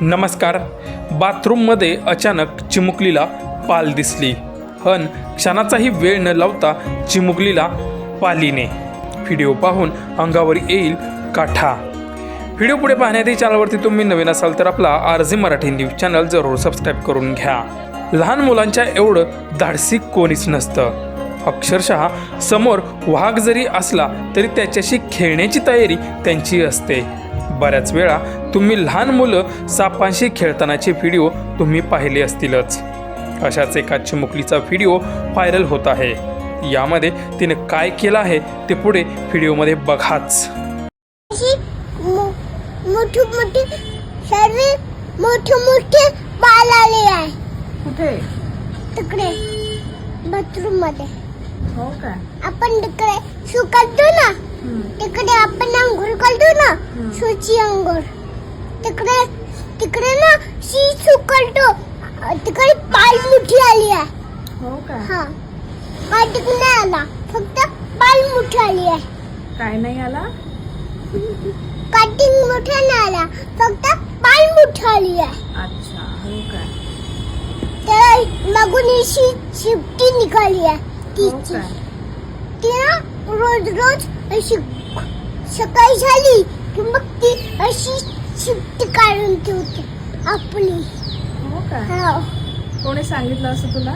नमस्कार. बाथरूममध्ये अचानक चिमुकलीला पाल दिसली. हन क्षणाचाही वेळ न लावता चिमुकलीला पालीने. व्हिडिओ पाहून अंगावर येईल काठा. व्हिडिओ पुढे पाहण्याआधी चॅनलवरती तुम्ही नवीन असाल तर आपला आरजी मराठी न्यूज चॅनल जरूर सबस्क्राईब करून घ्या. लहान मुलांच्या एवढं धाडसी कोणीच नसतं. अक्षरशः समोर वाघ जरी असला तरी त्याच्याशी खेळण्याची तयारी त्यांची असते. बऱ्याच वेळा तुम्ही लहान मुलं सापांशी खेळतानाचे व्हिडिओ तुम्ही पाहिले असतीलच. अशाच एका चिमुकलीचा व्हिडिओ व्हायरल होत आहे. यामध्ये तिने काय केलं आहे ते पुढे व्हिडिओमध्ये बघाच. मोठी मोठी सर्व मोठे मोठे बाल आले आहे. कुठे? तिकडे बाथरूममध्ये. हो का आपण तिकडे शू करतो ना. तिकडे आपण शूची अंघोळ तिकडे तिकडे ना शी करतो तिकडे पाल मोठी आली आहे. हो का? हा. काय तिकडे नाही आला. फक्त पाल मोठी आली आहे. काय नाही आला? कटिंग मोठा नाही आला फक्त पाल मोठी आली आहे. अच्छा हो का? त्याला मागून अशी शिफ्टी निघाली आहे. हो तिची. ती ना रोज रोज अशी सकाळी झाली की मग ती अशी शिफ्टी काढून ठेवते आपली. हो का? हो. कोणी सांगितलं असं तुला?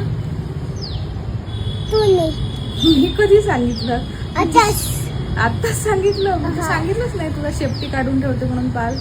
तू नाही मी कधी सांगितलं? आता आत्ताच सांगितलं. म्हणजे हा. सांगितलंच नाही तुला शेपटी काढून ठेवते म्हणून पाल.